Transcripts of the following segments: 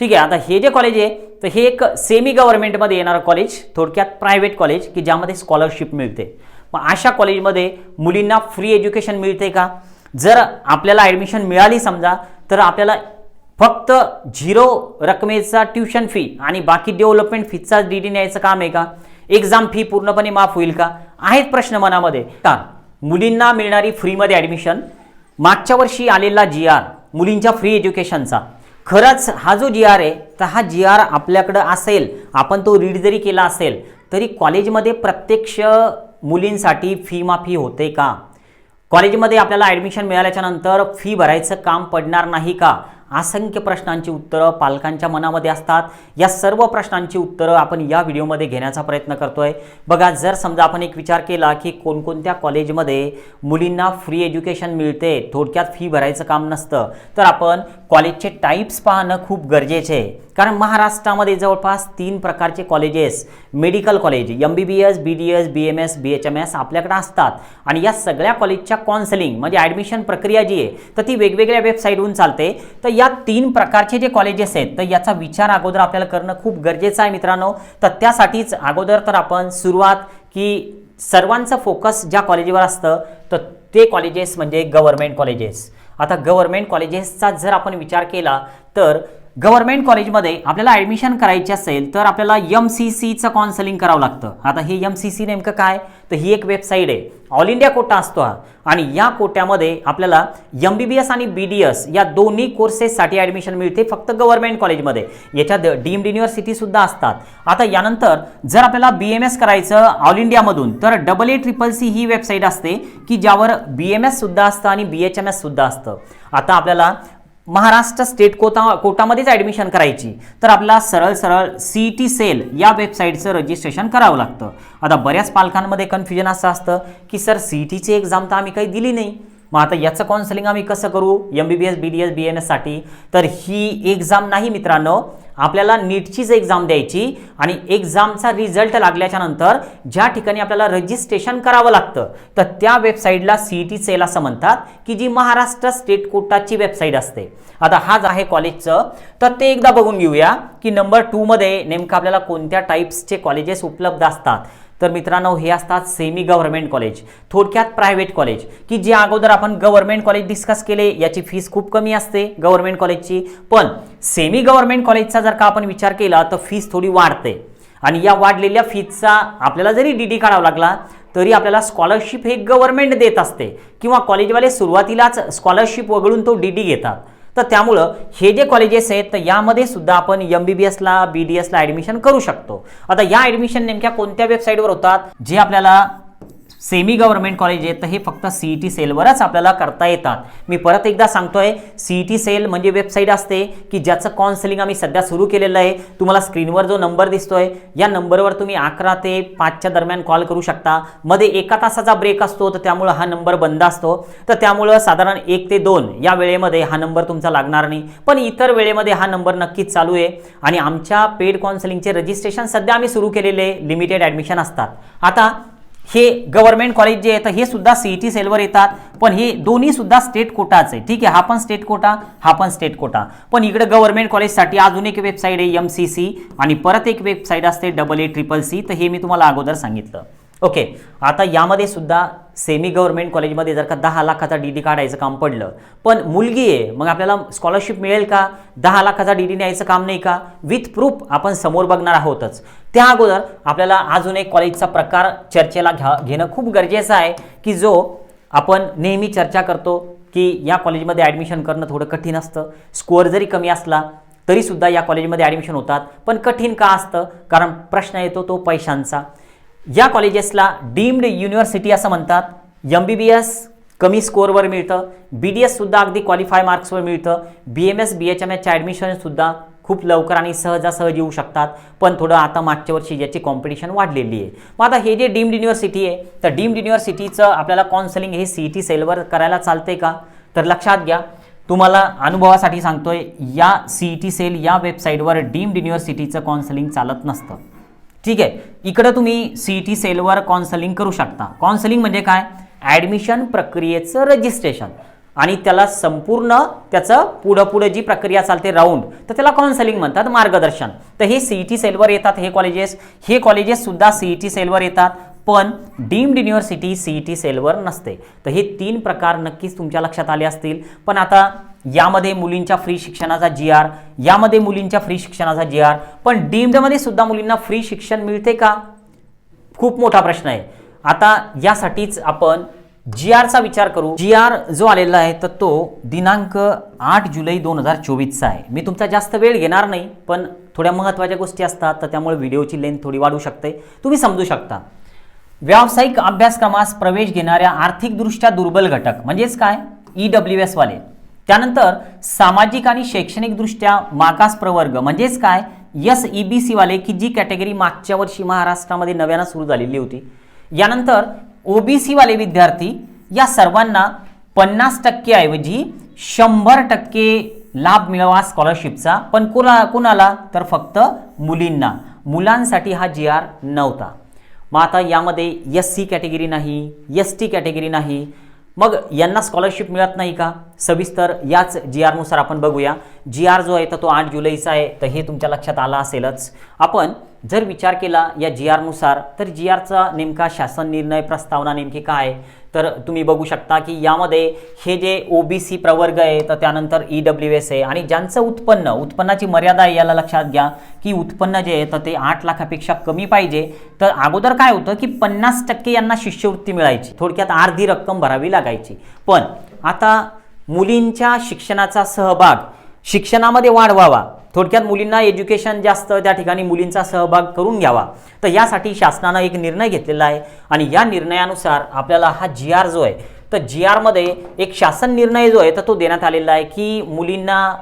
ठीक आहे आता हे जे कॉलेज आहे तर हे एक सेमी गव्हर्नमेंटमध्ये येणारं कॉलेज थोडक्यात प्रायव्हेट कॉलेज की ज्यामध्ये स्कॉलरशिप मिळते. मग अशा कॉलेजमध्ये मुलींना फ्री एज्युकेशन मिळते का? जर आपल्याला ॲडमिशन मिळाली समजा तर आपल्याला फक्त झिरो रकमेचा ट्युशन फी आणि बाकी डेव्हलपमेंट फीचा डी डी न्यायचं काम आहे का? एक्झाम फी पूर्णपणे माफ होईल का? आहेत प्रश्न मनामध्ये. का? मुलींना मिळणारी फ्रीमध्ये ॲडमिशन मागच्या वर्षी आलेला जी आर मुलींच्या फ्री एज्युकेशनचा खरंच हा जो जी आर आहे तर हा जी आर आपल्याकडं असेल आपण तो रीड जरी केला असेल तरी कॉलेजमध्ये प्रत्यक्ष मुलींसाठी फी माफी होते का? कॉलेजमध्ये आपल्याला ॲडमिशन मिळाल्याच्या नंतर फी भरायचं काम पडणार नाही का? असंख्य प्रश्नांची उत्तरं पालकांच्या मनामध्ये असतात. या सर्व प्रश्नांची उत्तरं आपण या व्हिडिओमध्ये घेण्याचा प्रयत्न करतो आहे बघा जर समजा आपण एक विचार केला की कोणकोणत्या कॉलेजमध्ये मुलींना फ्री एज्युकेशन मिळते थोडक्यात फी भरायचं काम नसतं तर आपण कॉलेजचे टाईप्स पाहणं खूप गरजेचे आहे. कारण महाराष्ट्रामध्ये जवळपास तीन प्रकारचे colleges medical college M B B S B D S B M S B H M S आपल्याकडे असतात. आणि या सगळ्या कॉलेजच्या कॉन्सलिंग म्हणजे ॲडमिशन प्रक्रिया जी आहे तर ती वेगवेगळ्या वेबसाईटहून चालते. तर या तीन प्रकारचे जे कॉलेजेस आहेत तर याचा विचार अगोदर आपल्याला करणं खूप गरजेचं आहे मित्रांनो. तर त्यासाठीच अगोदर तर आपण सुरुवात की सर्वांचं फोकस ज्या कॉलेजवर असतं तर ते कॉलेजेस म्हणजे गव्हर्मेंट कॉलेजेस आता गव्हर्मेंट कॉलेजेसचा जर आपण विचार केला तर गव्हर्मेंट कॉलेजमध्ये आपल्याला ॲडमिशन करायची असेल तर आपल्याला एम सी सीचं कॉन्सलिंग करावं लागतं. आता हे एम सी सी नेमकं काय? तर ही एक वेबसाईट आहे. ऑल इंडिया कोटा असतो हा. आणि या कोट्यामध्ये आपल्याला एम बी बी एस आणि बी डी एस या दोन्ही कोर्सेससाठी ॲडमिशन मिळते फक्त गव्हर्मेंट कॉलेजमध्ये. याच्यात डीम्ड युनिव्हर्सिटीसुद्धा असतात. आता यानंतर जर आपल्याला बी एम एस करायचं ऑल इंडियामधून तर डबल ए ट्रिपल सी ही वेबसाईट असते की ज्यावर बी एम एससुद्धा असतं आणि बी एच एम एससुद्धा असतं. आता आपल्याला महाराष्ट्र स्टेट कोटा कोटामध्येच ॲडमिशन करायची. तर आपला सरळ सरळ सी टी सेल या वेबसाईटचं रजिस्ट्रेशन करावं लागतं. आता बऱ्याच पालकांमध्ये कन्फ्युजन असं असतं की सर सी टीची एक्झाम तर आम्ही काही दिली नाही. मग आता याचं काउन्सलिंग आम्ही कसं करू? M B B S B D S B N एससाठी तर ही एक्झाम नाही मित्रांनो. आपल्याला नीटचीच एक्झाम द्यायची आणि एक्झामचा रिझल्ट लागल्याच्या नंतर ज्या ठिकाणी आपल्याला रजिस्ट्रेशन करावं लागतं तर त्या वेबसाईटला सी टी सेल असं म्हणतात की जी महाराष्ट्र स्टेट कोटाची वेबसाईट असते. आता हाच आहे कॉलेजचं तर ते एकदा बघून घेऊया की नंबर टूमध्ये नेमकं आपल्याला कोणत्या टाईप्सचे कॉलेजेस उपलब्ध असतात. तर मित्रांनो हे असतात सेमी गव्हर्नमेंट कॉलेज थोडक्यात प्रायव्हेट कॉलेज की जे अगोदर आपण गव्हर्नमेंट कॉलेज डिस्कस केले याची फीस खूप कमी असते गव्हर्नमेंट कॉलेजची पण सेमी गव्हर्नमेंट कॉलेजचा जर का आपण विचार केला तर फीस थोडी वाढते. आणि या वाढलेल्या फीजचा आपल्याला जरी डी डी काढावा लागला तरी आपल्याला स्कॉलरशिप हे गव्हर्नमेंट देत असते. किंवा कॉलेजवाले सुरुवातीलाच स्कॉलरशिप वगळून तो डी डी घेतात. तर त्यामुळं हे जे कॉलेजेस आहेत तर यामध्ये सुद्धा आपण एम बी बी एसला बी डी एसला ॲडमिशन करू शकतो. आता या ॲडमिशन नेमक्या कोणत्या वेबसाईटवर होतात जे आपल्याला सेमी गव्हर्नमेंट कॉलेज आहेत तर हे फक्त सी ई टी सेलवरच आपल्याला करता येतात. मी परत एकदा सांगतोय सी ई टी सेल म्हणजे वेबसाईट असते की ज्याचं काउन्सिलिंग आम्ही सध्या सुरू केलेलं आहे. तुम्हाला स्क्रीनवर जो नंबर दिसतोय या नंबरवर तुम्ही अकरा ते पाचच्या दरम्यान कॉल करू शकता. मध्ये एका तासाचा ब्रेक असतो तर त्यामुळं हा नंबर बंद असतो. तर त्यामुळं साधारण एक ते दोन या वेळेमध्ये हा नंबर तुमचा लागणार नाही. पण इतर वेळेमध्ये हा नंबर नक्कीच चालू आहे. आणि आमच्या पेड काउन्सिलिंगचे रजिस्ट्रेशन सध्या आम्ही सुरू केलेले लिमिटेड ॲडमिशन असतात. आता हे गव्हर्नमेंट कॉलेज जे येतं हे सुद्धा सीईटी सेलवर येतात. पण हे दोन्ही सुद्धा स्टेट कोटाच आहे. ठीक आहे हा पण स्टेट कोटा हा पण स्टेट कोटा पण इकडे गव्हर्नमेंट कॉलेजसाठी अजून एक वेबसाईट आहे एम सी सी आणि परत एक वेबसाईट असते डबल ए ट्रिपल सी तर हे मी तुम्हाला अगोदर सांगितलं. ओके आता यामध्ये सुद्धा सेमी गव्हर्नमेंट कॉलेजमध्ये जर का दहा लाखाचा डी डी काढायचं काम पडलं पण मुलगी आहे मग आपल्याला स्कॉलरशिप मिळेल का? दहा लाखाचा डी डी न्यायचं काम नाही का? विथ प्रूफ आपण समोर बघणार आहोतच. त्या अगोदर आपल्याला अजून एक कॉलेजचा प्रकार चर्चेला घ्या घेणं खूप गरजेचं आहे की जो आपण नेहमी चर्चा करतो की या कॉलेजमध्ये ॲडमिशन करणं थोडं कठीण असतं. स्कोअर जरी कमी असला तरीसुद्धा या कॉलेजमध्ये ॲडमिशन होतात. पण कठीण का असतं? कारण प्रश्न येतो तो पैशांचा. या कॉलेजेसला डीम्ड युनिव्हर्सिटी असं म्हणतात. एम बी बी एस कमी स्कोअरवर मिळतं. बी डी एससुद्धा अगदी क्वालिफाय मार्क्सवर मिळतं. B M S B H M एचच्या ॲडमिशनसुद्धा खूप लवकर आणि सहजासहज येऊ शकतात. पण थोडं आता मागच्या वर्षी याची कॉम्पिटिशन वाढलेली आहे. मग आता हे जे डीम्ड युनिव्हर्सिटी आहे तर डीम्ड युनिव्हर्सिटीचं आपल्याला काउन्सलिंग हे सी ई टी सेलवर करायला चालते का? तर लक्षात घ्या. तुम्हाला अनुभवासाठी सांगतोय या सी ई टी सेल या वेबसाईटवर डीम्ड युनिव्हर्सिटीचं काउन्सलिंग चालत नसतं. ठीक आहे. इकडं तुम्ही सी ई टी सेलवर कॉन्सलिंग करू शकता. कॉन्सलिंग म्हणजे काय? ॲडमिशन प्रक्रियेचं रजिस्ट्रेशन आणि त्याला संपूर्ण त्याचं पुढं पुढं जी प्रक्रिया चालते राऊंड तर त्याला काउन्सलिंग म्हणतात मार्गदर्शन. तर हे सी ई टी सेलवर येतात हे कॉलेजेस हे कॉलेजेस सुद्धा सी ई टी सेलवर येतात पण deemed university C E T सेलवर नसते. तर हे तीन प्रकार नक्कीच तुमच्या लक्षात आले असतील. पण आता यामध्ये मुलींच्या फ्री शिक्षणाचा जी आर यामध्ये मुलींच्या फ्री शिक्षणाचा जी आर पण डीम्डमध्ये सुद्धा मुलींना फ्री शिक्षण मिळते का? खूप मोठा प्रश्न आहे. आता यासाठीच आपण जी आरचा विचार करू. जी आर जो आलेला आहे तर तो दिनांक आठ जुलै दोन हजार चोवीसचा आहे. मी तुमचा जास्त वेळ घेणार नाही पण थोड्या महत्त्वाच्या गोष्टी असतात तर त्यामुळे व्हिडिओची लेंथ थोडी वाढू शकते. तुम्ही समजू शकता. व्यावसायिक अभ्यासक्रमास प्रवेश घेणाऱ्या आर्थिकदृष्ट्या दुर्बल घटक म्हणजेच काय? ई डब्ल्यू एसवाले त्यानंतर सामाजिक आणि शैक्षणिकदृष्ट्या मागास प्रवर्ग म्हणजेच काय? यस ई बी सीवाले की जी कॅटेगरी मागच्या वर्षी महाराष्ट्रामध्ये नव्यानं सुरू झालेली होती. यानंतर ओबीसी वाले विद्यार्थी या सर्वांना पन्नास टक्केऐवजी शंभर टक्के लाभ मिळावा स्कॉलरशिपचा पण कुणा कुणाला? तर फक्त मुलींना. मुलांसाठी हा जी आर नव्हता. मग आता यामध्ये एस सी कॅटेगरी नाही एस टी कॅटेगरी नाही मग यांना स्कॉलरशिप मिळत नाही का? सविस्तर याच जी आरनुसार आपण बघूया. जी आर जो आहे तर तो आठ जुलैचा आहे तर हे तुमच्या लक्षात आलं असेलच. आपण जर विचार केला या जी आरनुसार तर जी आरचा नेमका शासन निर्णय प्रस्तावना नेमकी काय? तर तुम्ही बघू शकता की यामध्ये हे जे ओ बी सी प्रवर्ग आहे तर त्यानंतर ई डब्ल्यू एस आहे. आणि ज्यांचं उत्पन्न उत्पन्नाची मर्यादा आहे याला लक्षात घ्या की उत्पन्न जे आहे तर ते आठ लाखापेक्षा कमी पाहिजे. तर अगोदर काय होतं की पन्नास टक्के यांना शिष्यवृत्ती मिळायची. थोडक्यात अर्धी रक्कम भरावी लागायची. पण आता मुलींच्या शिक्षणाचा सहभाग शिक्षणामध्ये वाढ व्हावा थोडक्यात मुलींना एज्युकेशन जास्त त्या ठिकाणी मुलींचा सहभाग करून घ्यावा. तर यासाठी शासनानं एक निर्णय घेतलेला आहे आणि या निर्णयानुसार आपल्याला हा जी आर जो आहे तर जी आरमध्ये एक शासन निर्णय जो आहे तर तो देण्यात आलेला आहे की मुलींना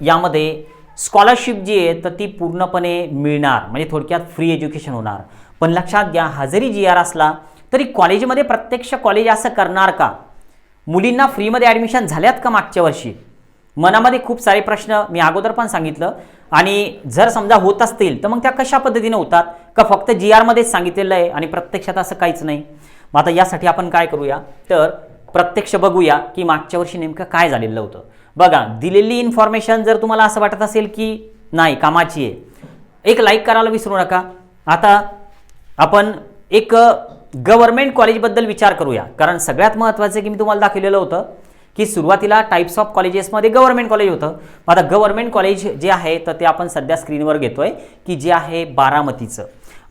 यामध्ये स्कॉलरशिप जी आहे तर ती पूर्णपणे मिळणार. म्हणजे थोडक्यात फ्री एज्युकेशन होणार. पण लक्षात घ्या हा जरी जी आर असला तरी कॉलेजमध्ये प्रत्यक्ष कॉलेज असं करणार का? मुलींना फ्रीमध्ये ॲडमिशन झाल्यात का मागच्या वर्षी? मनामध्ये खूप सारे प्रश्न मी अगोदर पण सांगितलं. आणि जर समजा होत असतील तर मग त्या कशा पद्धतीने होतात? का फक्त जी आरमध्येच सांगितलेलं आहे आणि प्रत्यक्षात असं काहीच नाही? मग आता यासाठी आपण काय करूया? तर प्रत्यक्ष बघूया की मागच्या वर्षी नेमकं काय झालेलं होतं. बघा दिलेली इन्फॉर्मेशन जर तुम्हाला असं वाटत असेल की नाही कामाची आहे एक लाईक करायला विसरू नका. आता आपण एक गव्हर्मेंट कॉलेजबद्दल विचार करूया. कारण सगळ्यात महत्त्वाचं की मी तुम्हाला दाखवलेलं होतं की सुरुवातीला टाईप्स ऑफ कॉलेजेसमध्ये गव्हर्नमेंट कॉलेज होतं. मग आता गव्हर्नमेंट कॉलेज जे आहे तर ते आपण सध्या स्क्रीनवर घेतोय की जे आहे बारामतीचं.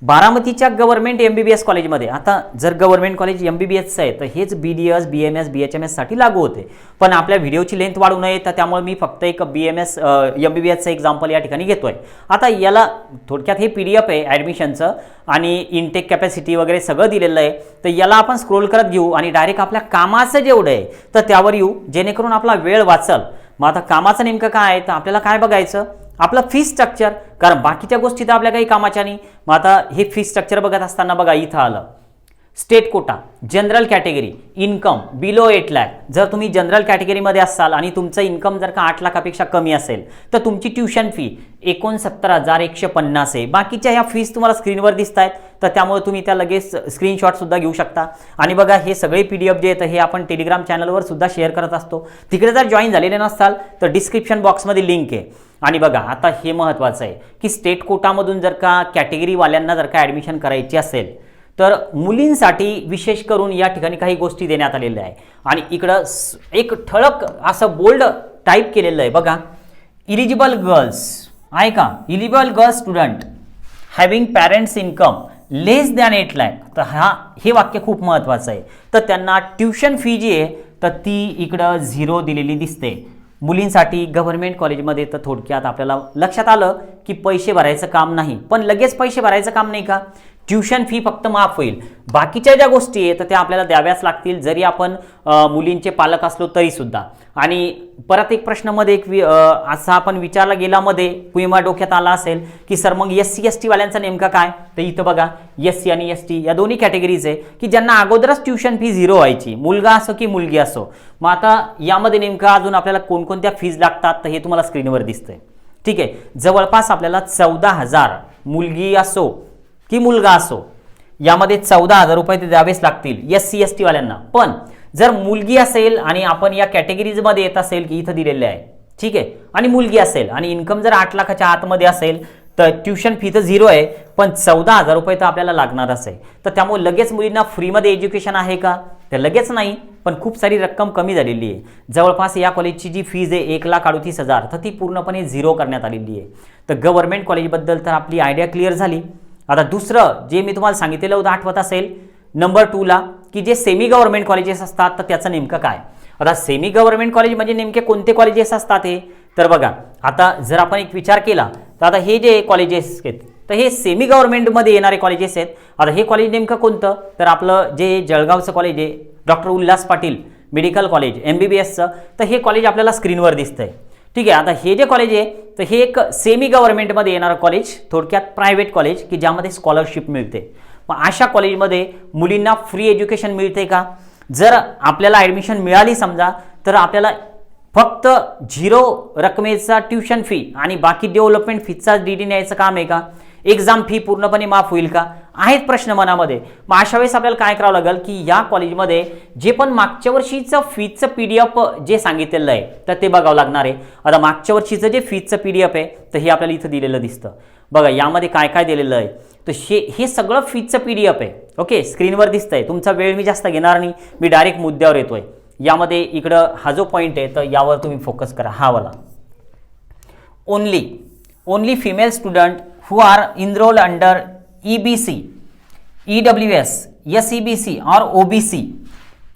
बारामतीच्या government M B B S कॉलेजमध्ये आता जर government college M B B एसचं आहे तर हेच B D S B M S B H M एससाठी लागू होते. पण आपल्या व्हिडिओची लेंथ वाढू नये तर त्यामुळे मी फक्त एक B M S M B B एसचं एक्झाम्पल या ठिकाणी घेतो आहे आता याला थोडक्यात हे पी डी एफ आहे ॲडमिशनचं आणि इनटेक कॅपॅसिटी वगैरे सगळं दिलेलं आहे तर याला आपण स्क्रोल करत घेऊ आणि डायरेक्ट आपल्या कामाचं जेवढं आहे तर त्यावर येऊ जेणेकरून आपला वेळ वाचल. मग आता कामाचं नेमकं काय आहे तर आपल्याला काय बघायचं? आपलं फी स्ट्रक्चर कारण बाकीच्या गोष्टी तर आपल्या काही कामाच्या नाही. मग आता हे फी स्ट्रक्चर बघत असताना बघा इथं आलं. State quota general category income below eight lakh. जर तुम्ही जनरल कॅटेगरीमध्ये असाल आणि तुमचं इन्कम जर का आठ लाखापेक्षा कमी असेल तर तुमची ट्युशन फी एकोणसत्तर हजार एकशे पन्नास आहे. बाकीच्या ह्या फीज तुम्हाला स्क्रीनवर दिसत आहेत तर त्यामुळे तुम्ही त्या लगेच स्क्रीनशॉटसुद्धा घेऊ शकता. आणि बघा हे सगळे पी डी एफ जे आहेत हे आपण टेलिग्राम चॅनलवर सुद्धा शेअर करत असतो. तिकडे जर जॉईन झालेले नसाल तर डिस्क्रिप्शन बॉक्समध्ये लिंक आहे. आणि बघा आता हे महत्त्वाचं आहे की स्टेट कोटामधून जर का कॅटेगरीवाल्यांना जर का ॲडमिशन करायची असेल तर मुलींसाठी विशेष करून या ठिकाणी काही गोष्टी देण्यात आलेल्या आहे आणि इकडं एक ठळक असं बोल्ड टाईप केलेलं आहे. बघा इलिजिबल गर्ल्स आहे का? Eligible girls student having parents income less than eight lakh तर हा हे वाक्य खूप महत्त्वाचं आहे. तर त्यांना ट्युशन फी जी आहे तर ती इकडं झिरो दिलेली दिसते. मुलींसाठी गव्हर्नमेंट कॉलेजमध्ये तर थोडक्यात आपल्याला लक्षात आलं की पैसे भरायचं काम नाही. पण लगेच पैसे भरायचं काम नाही का? ट्युशन फी फक्त माफ होईल. बाकीच्या ज्या गोष्टी आहेत तर त्या आपल्याला द्याव्याच लागतील जरी आपण मुलींचे पालक असलो तरीसुद्धा. आणि परत एक प्रश्नामध्ये एक वि- असा आपण विचारला गेला मध्ये पुयमा डोक्यात आला असेल की सर मग एस सी एस टीवाल्यांचा नेमका काय? तर इथं बघा एस सी आणि एस टी या दोन्ही कॅटेगरीज आहे की ज्यांना अगोदरच ट्युशन फी झिरो व्हायची. मुलगा असो की मुलगी असो. मग आता यामध्ये नेमकं अजून आपल्याला कोणकोणत्या फीज लागतात तर हे तुम्हाला स्क्रीनवर दिसतंय. ठीक आहे. जवळपास आपल्याला चौदा हजार मुलगी असो की मुलगा असो यामध्ये चौदा हजार रुपये ते द्यावेच लागतील एस सी एस टीवाल्यांना पण जर मुलगी असेल आणि आपण या कॅटेगरीजमध्ये येत असेल की इथं दिलेले आहे ठीक आहे आणि मुलगी असेल आणि इन्कम जर आठ लाखाच्या आतमध्ये असेल तर ट्युशन फी तर झिरो आहे पण चौदा हजार रुपये तर आपल्याला लागणारच आहे तर त्यामुळे लगेच मुलींना फ्रीमध्ये एज्युकेशन आहे का? तर लगेच नाही पण खूप सारी रक्कम कमी झालेली आहे. जवळपास या कॉलेजची जी फीज आहे एक लाख अडतीस हजार तर ती पूर्णपणे झिरो करण्यात आलेली आहे. तर गव्हर्नमेंट कॉलेजबद्दल तर आपली आयडिया क्लिअर झाली. आता दुसरं जे मी तुम्हाला सांगितलेलं होतं आठवत असेल नंबर टूला की जे सेमी गव्हर्नमेंट कॉलेजेस असतात तर त्याचं नेमकं काय? आता सेमी गव्हर्नमेंट कॉलेज म्हणजे नेमके कोणते कॉलेजेस असतात हे? तर बघा आता जर आपण एक विचार केला तर आता हे जे कॉलेजेस आहेत तर हे सेमी गव्हर्नमेंटमध्ये येणारे कॉलेजेस आहेत. आता हे कॉलेज नेमकं कोणतं? तर आपलं जे जळगावचं कॉलेज आहे doctor Ulhas Patil medical college M B B एसचं तर हे कॉलेज आपल्याला स्क्रीनवर दिसतंय. ठीक आहे आता हे जे कॉलेज आहे तर हे एक सेमी गव्हर्नमेंटमध्ये येणारं कॉलेज थोडक्यात प्रायव्हेट कॉलेज की ज्यामध्ये स्कॉलरशिप मिळते. मग अशा कॉलेजमध्ये मुलींना फ्री एज्युकेशन मिळते का? जर आपल्याला ॲडमिशन मिळाली समजा तर आपल्याला फक्त झिरो रकमेचा ट्युशन फी आणि बाकी डेव्हलपमेंट फीचा डी डी न्यायचं काम आहे का? एक्झाम फी पूर्णपणे माफ होईल का? आहेत प्रश्न मनामध्ये. मग अशा वेळेस आपल्याला काय करावं लागेल की या कॉलेजमध्ये जे पण मागच्या वर्षीचं फीचं पी डी एफ जे सांगितलेलं आहे तर ते बघावं लागणार आहे. आता मागच्या वर्षीचं जे फीचं पी डी एफ आहे तर हे आपल्याला इथं दिलेलं दिसतं. बघा यामध्ये काय काय दिलेलं आहे? तर हे हे सगळं फीचं पी डी एफ आहे. ओके स्क्रीनवर दिसतंय. तुमचा वेळ मी जास्त घेणार नाही. मी डायरेक्ट मुद्द्यावर येतोय. यामध्ये इकडं हा जो पॉईंट आहे तर यावर तुम्ही फोकस करा. हा वाला. Only only female student who are enrolled under EBC, EWS, SEBC or OBC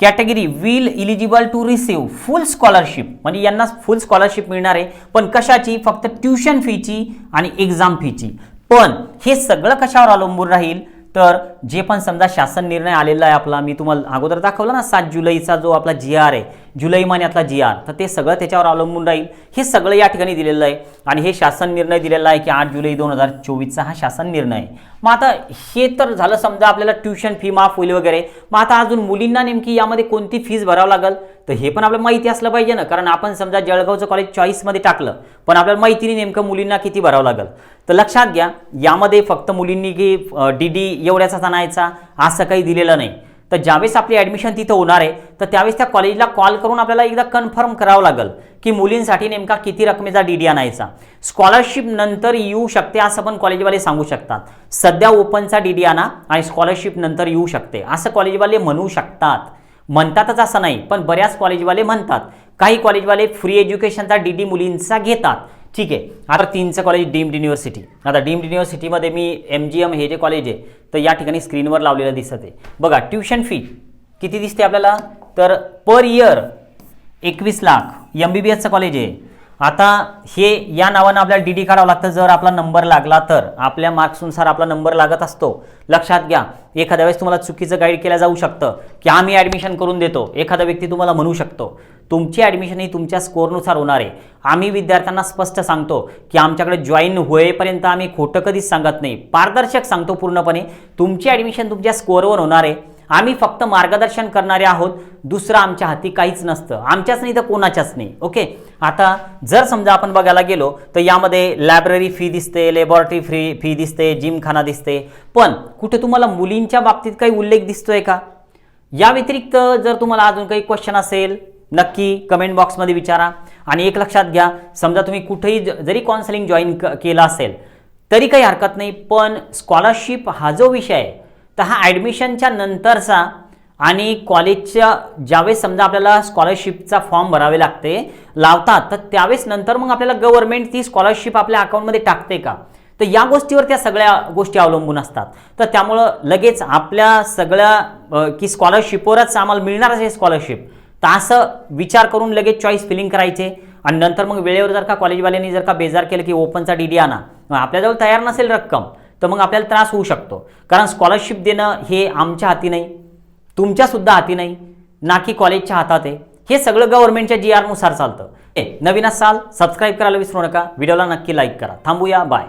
category will eligible to receive full scholarship म्हणजे यांना फुल स्कॉलरशिप मिळणार आहे पण कशाची? फक्त ट्युशन फीची आणि एक्झाम फीची पण हे सगळं कशावर अवलंबून राहील? तर जे पण समजा शासन निर्णय आलेला आहे आपला मी तुम्हाला अगोदर दाखवला ना सात जुलैचा जो आपला जी आर आहे जुलै महिन्यातला जी आर तर ते सगळं त्याच्यावर अवलंबून राहील. हे सगळं या ठिकाणी दिलेलं आहे आणि हे शासन निर्णय दिलेला आहे की आठ जुलै दोन हजार चोवीसचा हा शासन निर्णय आहे. मग आता हे तर झालं समजा आपल्याला ट्युशन फी माफ होईल वगैरे. मग आता अजून मुलींना नेमकी यामध्ये कोणती फीज भरावं लागेल? तर हे पण आपल्याला माहिती असलं पाहिजे ना कारण आपण समजा जळगावचं कॉलेज चॉईसमध्ये टाकलं पण आपल्याला माहिती नाही नेमकं मुलींना किती भरावं लागेल? तर लक्षात घ्या यामध्ये फक्त मुलींनी की डी डी एवढ्याचा आणायचा असं काही दिलेलं नाही. तर ज्यावेळेस आपली ॲडमिशन तिथं होणार आहे तर त्यावेळेस त्या कॉलेजला कॉल करून आपल्याला एकदा कन्फर्म करावं लागेल की मुलींसाठी नेमका किती रकमेचा डी डी आणायचा. स्कॉलरशिप नंतर येऊ शकते असं पण कॉलेजवाले सांगू शकतात. सध्या ओपनचा डी डी आणा आणि स्कॉलरशिप नंतर येऊ शकते असं कॉलेजवाले म्हणू शकतात. म्हणतातच असं नाही पण बऱ्याच कॉलेजवाले म्हणतात. काही कॉलेजवाले फ्री एज्युकेशनचा डी डी मुलींचा घेतात. ठीक आहे. आता तीनचं कॉलेज डीम्ड युनिव्हर्सिटी आता डीम्ड युनिव्हर्सिटीमध्ये मी एम जी एम हे जे कॉलेज आहे तर या ठिकाणी स्क्रीनवर लावलेलं दिसत आहे. बघा ट्युशन फी किती दिसते आपल्याला? तर पर इयर एकवीस लाख एम बी बी एसचं कॉलेज आहे. आता हे या नावानं आपल्याला डी डी काढावं लागतं. जर आपला नंबर लागला तर आपल्या मार्क्सनुसार आपला नंबर लागत असतो. लक्षात घ्या एखाद्या वेळेस तुम्हाला चुकीचं गाईड केलं जाऊ शकतं. की आम्ही ॲडमिशन करून देतो. एखादा व्यक्ती तुम्हाला म्हणू शकतो. तुमची ॲडमिशन ही तुमच्या स्कोरनुसार होणार आहे. आम्ही विद्यार्थ्यांना स्पष्ट सांगतो की आमच्याकडे जॉईन होईपर्यंत आम्ही खोटं कधीच सांगत नाही. पारदर्शक सांगतो पूर्णपणे तुमची ॲडमिशन तुमच्या स्कोअरवर होणार आहे. आम्ही फक्त मार्गदर्शन करणारे आहोत. दुसरं आमच्या हाती काहीच नसतं. आमच्याच नाही तर कोणाच्याच नाही. ओके आता जर समजा आपण बघायला गेलो तर यामध्ये लायब्ररी फी दिसते लॅबॉरेटरी फ्री फी दिसते जिमखाना दिसते. पण कुठे तुम्हाला मुलींच्या बाबतीत काही उल्लेख दिसतोय का? या व्यतिरिक्त जर तुम्हाला अजून काही क्वेश्चन असेल नक्की कमेंट बॉक्समध्ये विचारा. आणि एक लक्षात घ्या समजा तुम्ही कुठेही ज- जरी काउन्सिलिंग जॉईन क केलं असेल तरी काही हरकत नाही पण स्कॉलरशिप हा जो विषय आहे तर हा ॲडमिशनच्या नंतरचा आणि कॉलेजच्या ज्यावेळेस समजा आपल्याला स्कॉलरशिपचा फॉर्म भरावे लागते लावतात तर त्यावेळेस नंतर मग आपल्याला गव्हर्नमेंट ती स्कॉलरशिप आपल्या अकाउंटमध्ये टाकते का? तर या गोष्टीवर त्या सगळ्या गोष्टी अवलंबून असतात. तर त्यामुळं लगेच आपल्या सगळ्या की स्कॉलरशिपवरच आम्हाला मिळणार असे स्कॉलरशिप तर असं विचार करून लगेच चॉईस फिलिंग करायचे. आणि नंतर मग वेळेवर जर का कॉलेजवाल्यांनी जर का बेजार केलं की ओपनचा डी डी आणा आपल्याजवळ तयार नसेल रक्कम तर मग आपल्याला त्रास होऊ शकतो. कारण स्कॉलरशिप देणं हे आमच्या हाती नाही तुमच्यासुद्धा हाती नाही ना की कॉलेजच्या हातात आहे. हे सगळं गव्हर्नमेंटच्या जी आरनुसार चालतं. ए, नवीन असाल सबस्क्राईब करायला विसरू नका. व्हिडिओला नक्की लाईक करा. थांबूया. बाय